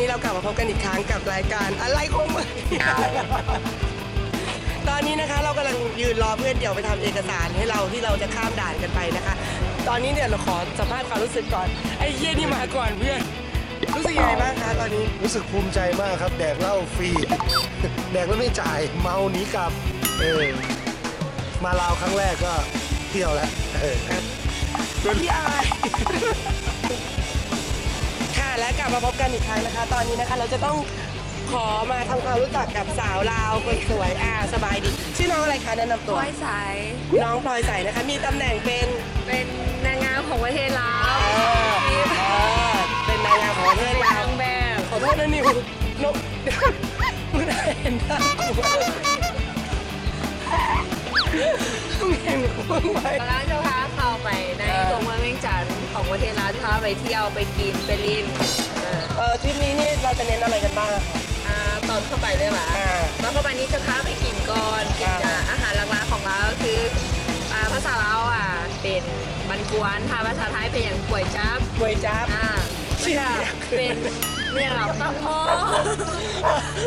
นี้เรากลับมาพบกันอีกครั้งกับรายการอะไรของมึงตอนนี้นะคะเรากำลังยืนรอเพื่อนเดี๋ยวไปทำเอกสารให้เราที่เราจะข้ามด่านกันไปนะคะ ตอนนี้เนี่ยเราขอสัมภาษณ์ความรู้สึกก่อนไอ้เหี้ยนี่มาก่อนเพื่อนรู้สึกยังไงบ้างคะตอนนี้รู้สึกภูมิใจมากครับ แดกเหล้าฟรี แดกแล้วไม่จ่ายเมาหนีกลับเออมาลาวครั้งแรกก็เที่ยวแล้วเออ พี่อายค่ะ และกลับมาพบกันอีกครั้งนะคะ ตอนนี้นะคะเราจะต้องขอมาทำความรู้จักกับสาวลาวคนสวยอ่าสบายดี ชื่อน้องอะไรคะแนะนำตัว ร้อยสายน้องพลอยใสนะคะ มีตำแหน่งเป็นเป็นนางงามของประเทศลาวเออเออเป็นนางงามของประเทศลานาวงแบบขอโทษนะนิวนกมึงเห็นท่ากูมึงเห็นกูบ้างไหม ตอนนั้นจะพาเข้าไปในเออตัวเมืองเวียงจันทร์ ของประเทศลาวจะพาไปเที่ยวไปกินไปลินเออเออทริปนี้นี่เราจะเน้นอะไรกันบ้างอะคะอ่าตอนเข้าไปเลยว่ะอ่า ตอนเข้าไปนี้จะพาไปกินก่อนกินอ่า อ่าอาหารหลักๆของเราก็คืออ่าภาษาลาวอะเป็นมันกวนถ้าภาษาไทยเป็นอย่างก๋วยจั๊บก๋วยจั๊บอ่าชื่อแล้วก็เป็นเนี่ยเราตับหม้อ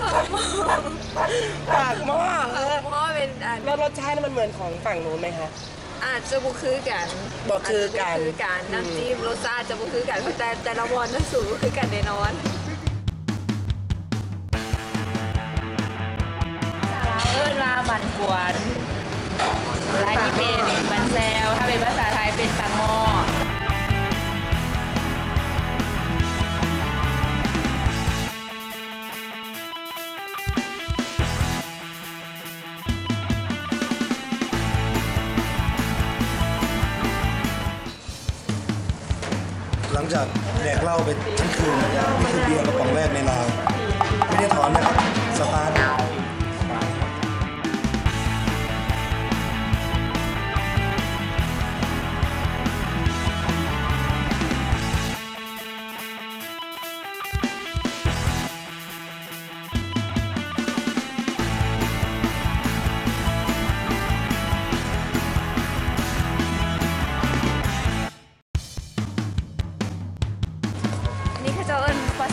ตับหม้อปากหม้อเอตัอบหม้อเป็นอันแล้วรสชาติมันเหมือนของฝั่งนู้นไหมคะ อาจจะบุคือกันบ่คือกันาจจะบ่คือกันน้ำจิ้มรสชาติจะบุคือกันเพราะแต่แต่ละวันน้ำสูตรบ่คือกันแน่นอนเอิ้นว่ามันกวนและที่เป็นมันแซว จากแดกเหล้าไปทั้งคืนนี่คือเบียร์กระป๋องแรกในลาวไม่ได้ถอนนะครับ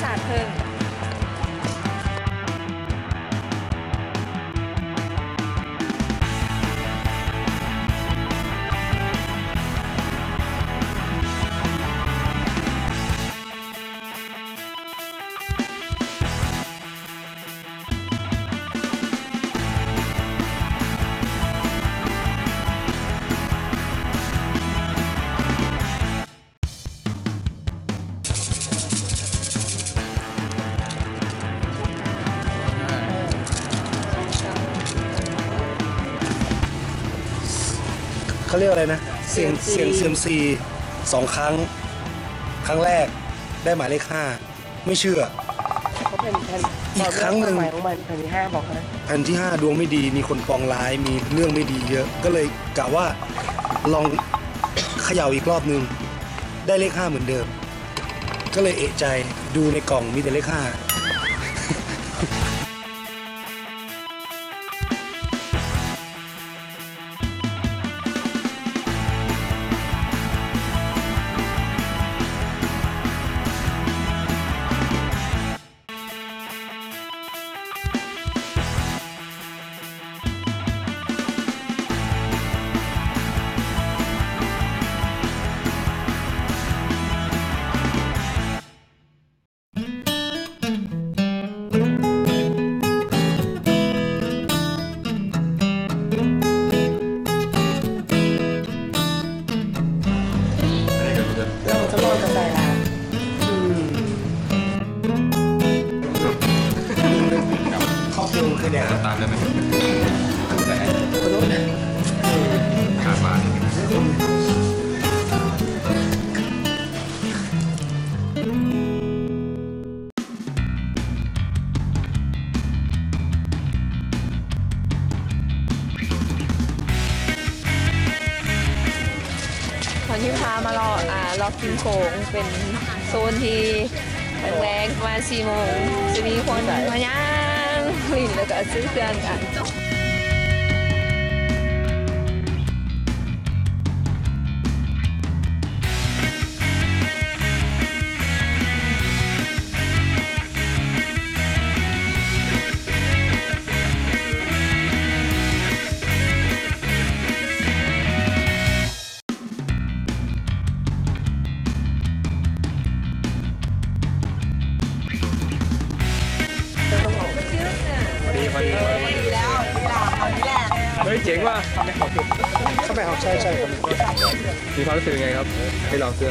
ศาสตร์เพิ่ง เขาเรียกอะไรนะ เสียงเสียงเซียมซีสองครั้ง ครั้งแรกได้หมายเลขห้าไม่เชื่อ เขาเป็นแผ่นอีกครั้งหนึ่งหมายของมันแผ่นที่ห้าบอกเขานะแผ่นที่ 5 ดวงไม่ดีมีคนปองร้ายมีเรื่องไม่ดีเยอะ ก็เลยกะว่าลอง เขย่าอีกรอบนึง ได้เลข5เหมือนเดิม ก็เลยเอะใจดูในกล่องมีแต่เลข5เรา อบครัวเคยแดกตามได้ไหมแต่ขาดบาทตอนที่พามารออ่ารอกินโขงเป็นโซนที่แรงๆประมาณสี่โมงจะมีคนมาย่าง ลินแล้วก็ซื้อ ฮ้ยเจ๋งว่ะเข้าไปเอาใช่ใช่ครับมีความรู้สึกยังไงครับได้ลองเสื้อ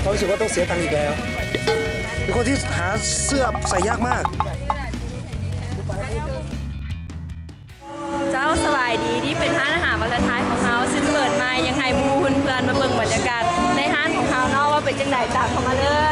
เขารู้สึกว่าต้องเสียตังค์อีกแล้วเป็นคนที่หาเสื้อใส่ยากมาก เจ้าสบายดีที่เป็นร้านอาหารวันท้ายของเฮาซึ่งเปิดมายังให้หมูเพื่อนๆมาเบิ่งบรรยากาศในร้านของเฮาเนาะว่าเป็นจังไดตามเข้ามาเลย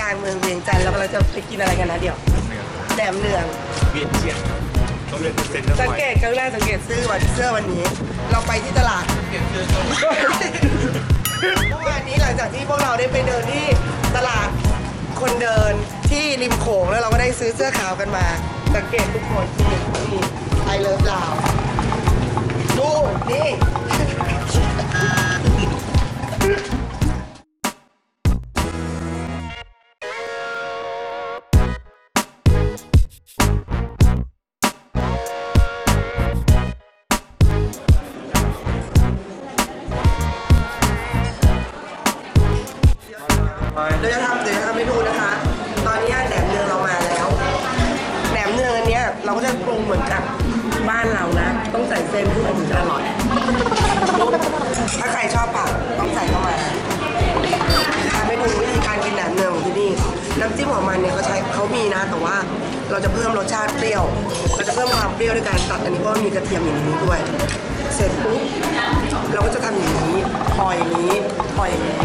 กลางเมืองเวียงจันทร์เรากำลังจะไปกินอะไรกันนะเดี๋ยวแหนมเนือง เวียนเทียนต้องเรียนเซ็นเตอร์สังไว้เกตครั้งแรกสังเกตซื้อวันเสื้อวันนี้ เราไปที่ตลาดเมื่อวานนี้หลังจากที่พวกเราได้ไปเดินที่ตลาดคนเดินที่ริมโขงแล้วเราก็ได้ซื้อเสื้อขาวกันมา สังเกตทุกคนนี่ เดี๋ยวจะทำเดี๋ยวจะทำให้ดูนะคะ ตอนนี้แหนมเนืองเรามาแล้วแหนมเนืองอันเนี้ยเราก็จะปรุงเหมือนกับบ้านเรานะ ต้องใส่เส้นขึ้นมาถึงจะอร่อย ถ้าใครชอบผักต้องใส่เข้ามาทำให้ดูวิธีการกินแหนมเนืองของที่นี่ น้ำจิ้มของมันเนี่ยเขาใช้เขามีนะ แต่ว่าเราจะเพิ่มรสชาติเปรี้ยว เราจะเพิ่มความเปรี้ยวด้วยการตัดอันนี้เพราะว่ามีกระเทียมอย่างนี้ด้วย เสร็จปุ๊บเราก็จะทำอย่างนี้ห่ออย่างนี้ห่ออย่างนี้